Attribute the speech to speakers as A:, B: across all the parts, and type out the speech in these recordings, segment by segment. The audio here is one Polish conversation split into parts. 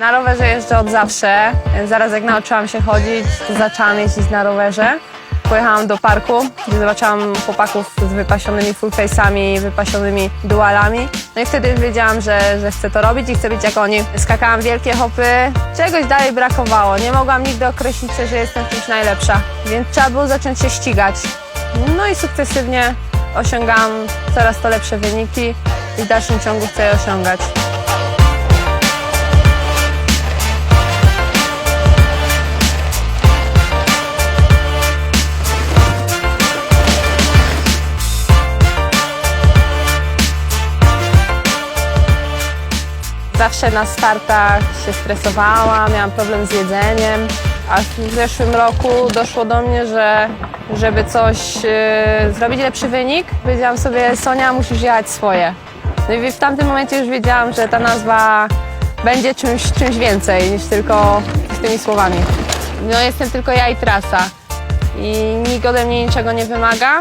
A: Na rowerze jeżdżę od zawsze. Zaraz jak nauczyłam się chodzić, zaczęłam jeździć na rowerze. Pojechałam do parku, gdzie zobaczyłam chłopaków z wypasionymi fullface'ami, wypasionymi dualami. No i wtedy wiedziałam, że, że chcę to robić i chcę być jak oni. Skakałam wielkie hopy, czegoś dalej brakowało. Nie mogłam nigdy określić się, że jestem czymś najlepsza, więc trzeba było zacząć się ścigać. No i sukcesywnie osiągam coraz to lepsze wyniki i w dalszym ciągu chcę je osiągać. Zawsze na startach się stresowałam, miałam problem z jedzeniem, a w zeszłym roku doszło do mnie, że żeby coś, e, zrobić lepszy wynik, powiedziałam sobie, Sonia, musisz jechać swoje. No i w tamtym momencie już wiedziałam, że ta nazwa będzie czymś, czymś więcej niż tylko tymi słowami. No jestem tylko ja i trasa i nikt ode mnie niczego nie wymaga,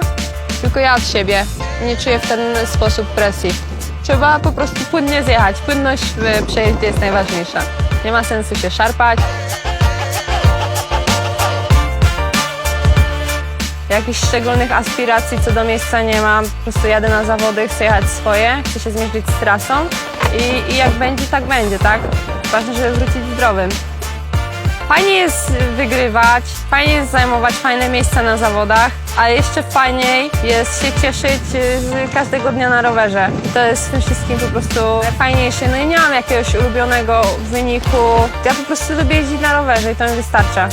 A: tylko ja od siebie. Nie czuję w ten sposób presji. Trzeba po prostu płynnie zjechać. Płynność w przejeździe jest najważniejsza. Nie ma sensu się szarpać. Jakichś szczególnych aspiracji co do miejsca nie mam. Po prostu jadę na zawody, chcę jechać swoje, chcę się zmierzyć z trasą i, i jak będzie, tak będzie, tak? Ważne, żeby wrócić zdrowym. Fajnie jest wygrywać, fajnie jest zajmować fajne miejsca na zawodach, a jeszcze fajniej jest się cieszyć y, z każdego dnia na rowerze. To jest w tym wszystkim po prostu fajniejsze. No i nie mam jakiegoś ulubionego wyniku. Ja po prostu lubię jeździć na rowerze i to mi wystarcza.